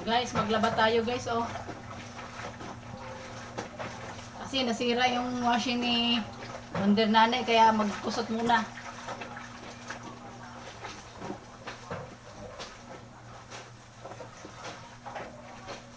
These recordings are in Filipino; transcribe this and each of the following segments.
Guys, maglaba tayo guys, oh. Kasi nasira yung washing ni Wonder Nanay, kaya magkusot muna.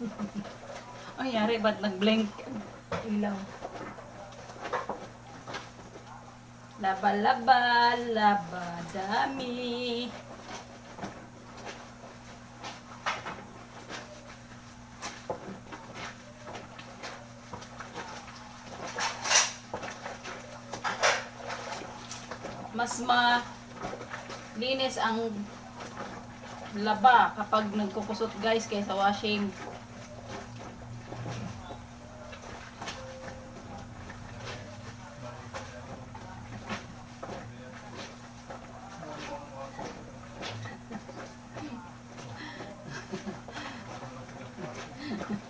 Ang yari, ba't nag-blink? Ilaw. Laba, laba, laba, dami. Mas ma linis ang laba kapag nagkukusot guys kaysa washing.